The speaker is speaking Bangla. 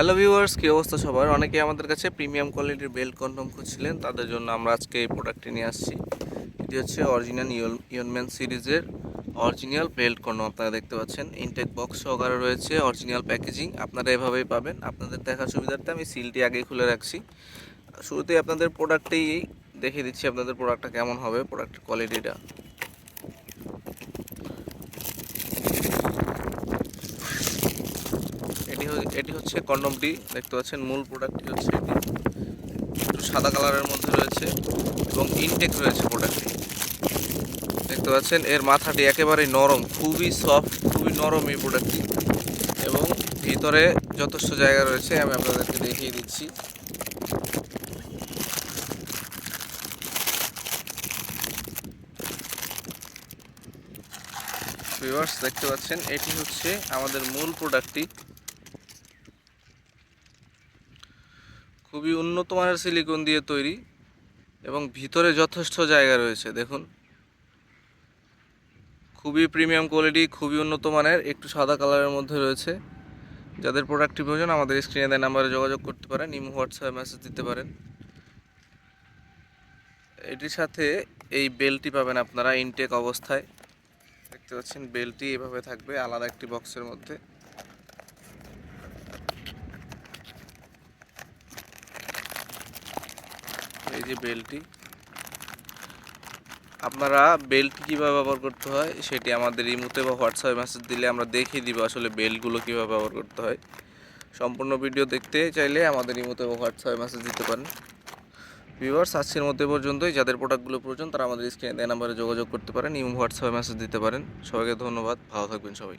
হ্যালো ভিউয়ার্স কী অবস্থা সবার? অনেকে আমাদের কাছে প্রিমিয়াম কোয়ালিটির বেল্ট কন্ডম খুঁজছিলেন, তাদের জন্য আমরা আজকে এই প্রোডাক্টটি নিয়ে আসছি। এটি হচ্ছে অরিজিনাল ইয়নম্যান সিরিজের অরিজিনাল বেল্ট কন্ডম আপনারা দেখতে পাচ্ছেন। ইনটেক বক্স সহকারে রয়েছে অরিজিনাল প্যাকেজিং আপনারা এভাবেই পাবেন। আপনাদের দেখার সুবিধার্থে আমি সিলটি আগেই খুলে রাখছি। শুরুতেই আপনাদের প্রোডাক্টেই দেখিয়ে দিচ্ছি, আপনাদের প্রোডাক্টটা কেমন হবে প্রোডাক্টের কোয়ালিটিটা এটি হচ্ছে কন্ডমটি দেখতে পাচ্ছেন মূল প্রোডাক্টটি হচ্ছে এটি। একটু সাদা কালারের মধ্যে রয়েছে এবং ইনটেক রয়েছে প্রোডাক্টটি দেখতে পাচ্ছেন এর মাথাটি একেবারেই নরম, খুবই সফট খুবই নরম এই প্রোডাক্টটি এবং ভিতরে যথেষ্ট জায়গা রয়েছে, আমি আপনাদেরকে দেখিয়ে দিচ্ছি। দেখতে পাচ্ছেন, এটি হচ্ছে আমাদের মূল প্রোডাক্টটি খুবই উন্নত মানের সিলিকন দিয়ে তৈরি এবং ভিতরে যথেষ্ট জায়গা রয়েছে, দেখুন। খুবই প্রিমিয়াম কোয়ালিটি খুবই উন্নত মানের, একটু সাদা কালারের মধ্যে রয়েছে। যাদের প্রোডাক্টটি প্রয়োজন আমাদের স্ক্রিনে দেয় নাম্বারে যোগাযোগ করতে পারেন ইমো হোয়াটসঅ্যাপে মেসেজ দিতে পারেন। এটির সাথে এই বেলটি পাবেন আপনারা ইনটেক অবস্থায়। দেখতে পাচ্ছেন, বেলটি এভাবে থাকবে, আলাদা একটি বক্সের মধ্যে। এই যে বেলটি, আপনারা বেল্ট কীভাবে ব্যবহার করতে হয় সেটি আমাদের ইমুতে বা হোয়াটসঅ্যাপে মেসেজ দিলে আমরা দেখিয়ে দিব আসলে বেল্টগুলো কীভাবে ব্যবহার করতে হয়। সম্পূর্ণ ভিডিও দেখতে চাইলে আমাদের ইমুতে বা হোয়াটসঅ্যাপে মেসেজ দিতে পারেন। ভিউয়ার্স আজকের মধ্যে পর্যন্তই। যাদের প্রোডাক্টগুলো প্রয়োজন তারা আমাদের স্ক্রিনে দেওয়া নাম্বারে যোগাযোগ করতে পারেন, ইমো, হোয়াটসঅ্যাপে মেসেজ দিতে পারেন। সবাইকে ধন্যবাদ। ভালো থাকবেন সবাই।